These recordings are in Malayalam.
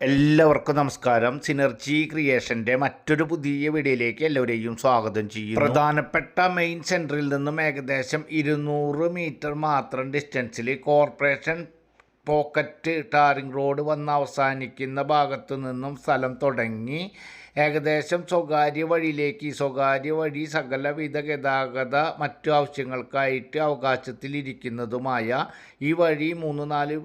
എല്ലാവർക്കും നമസ്കാരം. സിനർജി ക്രിയേഷന്റെ മറ്റൊരു പുതിയ വീഡിയോയിലേക്ക് എല്ലാവരെയും സ്വാഗതം ചെയ്യുന്നു. പ്രധാനപ്പെട്ട മെയിൻ സെന്ററിൽ നിന്നും ഏകദേശം ഇരുന്നൂറ് മീറ്റർ മാത്രം ഡിസ്റ്റൻസിൽ കോർപ്പറേഷൻ പോക്കറ്റ് ടാറിംഗ് റോഡ് വന്ന് അവസാനിക്കുന്ന ഭാഗത്തു നിന്നും സ്ഥലം തുടങ്ങി ഏകദേശം സ്വകാര്യ വഴിയിലേക്ക് സ്വകാര്യ വഴി സകലവിധ ഗതാഗത മറ്റു ആവശ്യങ്ങൾക്കായിട്ട് അവകാശത്തിലിരിക്കുന്നതുമായ ഈ വഴി മൂന്ന് നാല്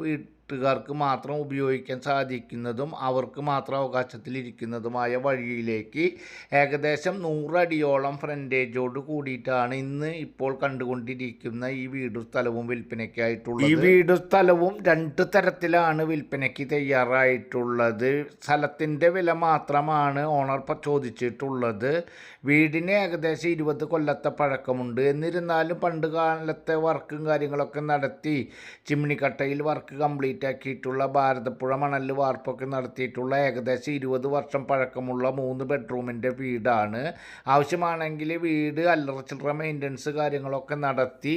വീട്ടുകാർക്ക് മാത്രം ഉപയോഗിക്കാൻ സാധിക്കുന്നതും അവർക്ക് മാത്രം അവകാശത്തിലിരിക്കുന്നതുമായ വഴിയിലേക്ക് ഏകദേശം നൂറടിയോളം ഫ്രണ്ടേജോട് കൂടിയിട്ടാണ് ഇന്ന് ഇപ്പോൾ കണ്ടുകൊണ്ടിരിക്കുന്ന ഈ വീടും സ്ഥലവും വിൽപ്പനയ്ക്കായിട്ടുള്ളത്. ഈ വീടും സ്ഥലവും രണ്ട് തരത്തിലാണ് വിൽപ്പനയ്ക്ക് തയ്യാറായിട്ടുള്ളത്. സ്ഥലത്തിന്റെ വില മാത്രമാണ് ഓണർ ചോദിച്ചിട്ടുള്ളത്. വീടിന് ഏകദേശം ഇരുപത് കൊല്ലത്തെ പഴക്കമുണ്ട്. എന്നിരുന്നാലും പണ്ട് കാലത്തെ വർക്കും കാര്യങ്ങളൊക്കെ നടത്തി ചിമ്മിണിക്കട്ടയിൽ വർക്ക് കംപ്ലീറ്റ് ആക്കിയിട്ടുള്ള ഭാരതപ്പുഴ മണൽ വാർപ്പൊക്കെ നടത്തിയിട്ടുള്ള ഏകദേശം ഇരുപത് വർഷം പഴക്കമുള്ള മൂന്ന് ബെഡ്റൂമിന്റെ വീടാണ്. ആവശ്യമാണെങ്കിൽ വീട് അല്ലറ ചില്ലറ മെയിന്റനൻസ് കാര്യങ്ങളൊക്കെ നടത്തി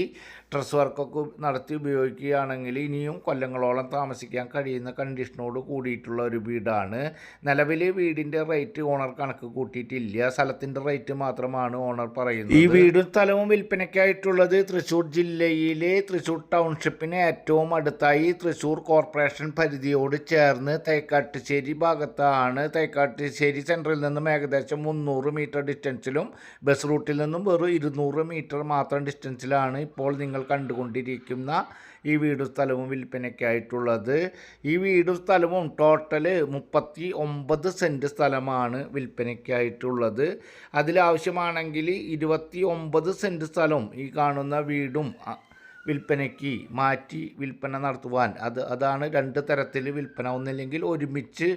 ഡ്രസ് വർക്കൊക്കെ നടത്തി ഉപയോഗിക്കുകയാണെങ്കിൽ ഇനിയും കൊല്ലങ്ങളോളം താമസിക്കാൻ കഴിയുന്ന കണ്ടീഷനോട് കൂടിയിട്ടുള്ള ഒരു വീടാണ്. നിലവിൽ വീടിന്റെ റേറ്റ് ഓണർ കണക്ക് കൂട്ടിയിട്ടില്ല. സ്ഥലത്തിന്റെ റേറ്റ് മാത്രമാണ് ഓണർ പറയുന്നത്. ഈ വീടും സ്ഥലവും വിൽപ്പനയ്ക്കായിട്ടുള്ളത് തൃശ്ശൂർ ജില്ലയിലെ തൃശ്ശൂർ ടൗൺഷിപ്പിന് ഏറ്റവും അടുത്തായി തൃശ്ശൂർ കോർപ്പറേഷൻ പരിധിയോട് ചേർന്ന് തേക്കാട്ടുശ്ശേരി ഭാഗത്താണ്. തേക്കാട്ടുശ്ശേരി സെന്ററിൽ നിന്നും ഏകദേശം മുന്നൂറ് മീറ്റർ ഡിസ്റ്റൻസിലും ബസ് റൂട്ടിൽ നിന്നും വെറും ഇരുന്നൂറ് മീറ്റർ മാത്രം ഡിസ്റ്റൻസിലാണ് ഇപ്പോൾ നിങ്ങൾ കണ്ടുകൊണ്ടിരിക്കുന്ന ഈ വീടും സ്ഥലവും വിൽപ്പനയ്ക്കായിട്ടുള്ളത്. ഈ വീടും സ്ഥലവും ടോട്ടൽ മുപ്പത്തി ഒമ്പത് സെന്റ് സ്ഥലമാണ് വിൽപ്പനയ്ക്കായിട്ടുള്ളത്. അതിലാവശ്യമാണെങ്കിൽ ഇരുപത്തി ഒമ്പത് സെന്റ് സ്ഥലവും ഈ കാണുന്ന വീടും വിൽപ്പനയ്ക്ക് മാറ്റി വിൽപ്പന നടത്തുവാൻ. അത് അതാണ് രണ്ട് തരത്തിൽ വിൽപ്പന. ഒന്നില്ലെങ്കിൽ ഒരുമിച്ച്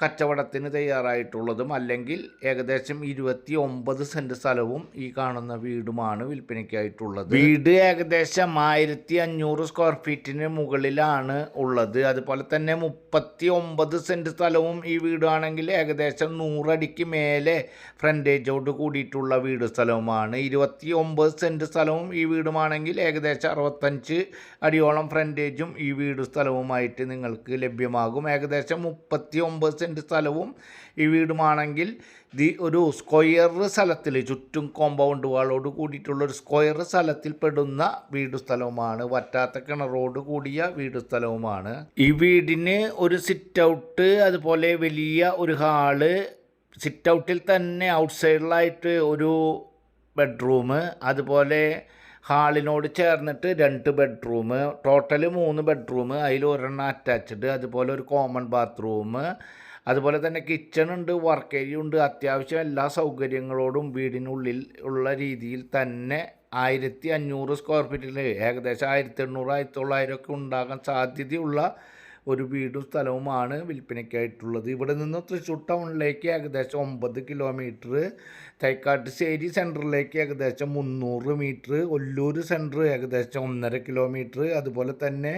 കച്ചവടത്തിന് തയ്യാറായിട്ടുള്ളതും അല്ലെങ്കിൽ ഏകദേശം ഇരുപത്തി ഒമ്പത് സെന്റ് സ്ഥലവും ഈ കാണുന്ന വീടുമാണ് വിൽപ്പനയ്ക്കായിട്ടുള്ളത്. വീട് ഏകദേശം ആയിരത്തി അഞ്ഞൂറ് സ്ക്വയർ ഫീറ്റിന് മുകളിലാണ് ഉള്ളത്. അതുപോലെ തന്നെ മുപ്പത്തി ഒമ്പത് സെന്റ് സ്ഥലവും ഈ വീടാണെങ്കിൽ ഏകദേശം നൂറടിക്ക് മേലെ ഫ്രണ്ടേജോട് കൂടിയിട്ടുള്ള വീട് സ്ഥലവുമാണ്. ഇരുപത്തി ഒമ്പത് സെന്റ് സ്ഥലവും ഈ വീടുമാണെങ്കിൽ ഏകദേശം അറുപത്തഞ്ച് അടിയോളം ഫ്രണ്ടേജും ഈ വീട് സ്ഥലവുമായിട്ട് നിങ്ങൾക്ക് ലഭ്യമാകും. ഏകദേശം മുപ്പത്തി ഒമ്പത് സെന്റ് സ്ഥലവും ഈ വീടുമാണെങ്കിൽ ദി ഒരു സ്ക്വയർ സ്ഥലത്തിൽ ചുറ്റും കോമ്പൗണ്ട് വാളോട് കൂടിയിട്ടുള്ള ഒരു സ്ക്വയർ സ്ഥലത്തിൽ പെടുന്ന വീട് സ്ഥലവുമാണ്. വറ്റാത്ത കിണറോട് കൂടിയ വീട് സ്ഥലവുമാണ്. ഈ വീടിന് ഒരു സിറ്റ് ഔട്ട് അതുപോലെ വലിയ ഒരു ഹാൾ സിറ്റ് ഔട്ടിൽ തന്നെ ഔട്ട്സൈഡിലായിട്ട് ഒരു ബെഡ്റൂം അതുപോലെ ഹാളിനോട് ചേർന്നിട്ട് രണ്ട് ബെഡ്റൂം ടോട്ടൽ മൂന്ന് ബെഡ്റൂം അതിൽ ഒരെണ്ണം അറ്റാച്ച്ഡ് അതുപോലെ ഒരു കോമൺ ബാത്റൂം അതുപോലെ തന്നെ കിച്ചൺ ഉണ്ട് വർക്ക് ഏരിയ ഉണ്ട് അത്യാവശ്യം എല്ലാ സൗകര്യങ്ങളോടും വീടിനുള്ളിൽ ഉള്ള രീതിയിൽ തന്നെ ആയിരത്തി അഞ്ഞൂറ് സ്ക്വയർ ഫീറ്റിൽ ഏകദേശം ആയിരത്തി എണ്ണൂറ് ആയിരത്തി തൊള്ളായിരം ഒക്കെ ഉണ്ടാകാൻ സാധ്യതയുള്ള ഒരു വീടും സ്ഥലവുമാണ് വിൽപ്പനയ്ക്കായിട്ടുള്ളത്. ഇവിടെ നിന്ന് തൃശ്ശൂർ ടൗണിലേക്ക് ഏകദേശം ഒമ്പത് കിലോമീറ്റർ തൈക്കാട്ടുശ്ശേരി സെന്ററിലേക്ക് ഏകദേശം മുന്നൂറ് മീറ്റർ ഒല്ലൂർ സെന്റർ ഏകദേശം ഒന്നര കിലോമീറ്റർ അതുപോലെ തന്നെ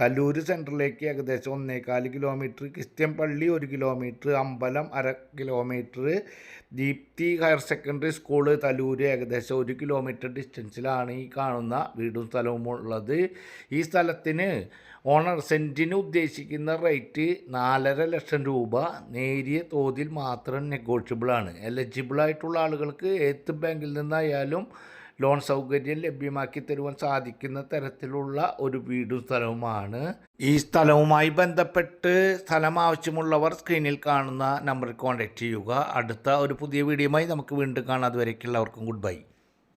തല്ലൂർ സെന്ററിലേക്ക് ഏകദേശം ഒന്നേകാൽ കിലോമീറ്റർ ക്രിസ്ത്യൻ പള്ളി ഒരു കിലോമീറ്റർ അമ്പലം അര kilometre Deepthi higher secondary school Thalur ഏകദേശം ഒരു കിലോമീറ്റർ ഡിസ്റ്റൻസിലാണ് ഈ കാണുന്ന വീടും സ്ഥലവും ഉള്ളത്. ഈ സ്ഥലത്തിന് ഓണർ സെന്റിന് ഉദ്ദേശിക്കുന്ന റേറ്റ് നാലര ലക്ഷം രൂപ. നേരിയ തോതിൽ മാത്രം നെഗോഷ്യബിളാണ് എലിജിബിളായിട്ടുള്ള ആളുകൾക്ക് ഏത് ബാങ്കിൽ നിന്നായാലും ലോൺ സൗകര്യം ലഭ്യമാക്കി തരുവാൻ സാധിക്കുന്ന തരത്തിലുള്ള ഒരു വീടും സ്ഥലവുമാണ്. ഈ സ്ഥലവുമായി ബന്ധപ്പെട്ട് സ്ഥലം ആവശ്യമുള്ളവർ സ്ക്രീനിൽ കാണുന്ന നമ്പറിൽ കോൺടാക്റ്റ് ചെയ്യുക. അടുത്ത ഒരു പുതിയ വീഡിയോയുമായി നമുക്ക് വീണ്ടും കാണാം. അതുവരേക്കുള്ളവർക്കും ഗുഡ് ബൈ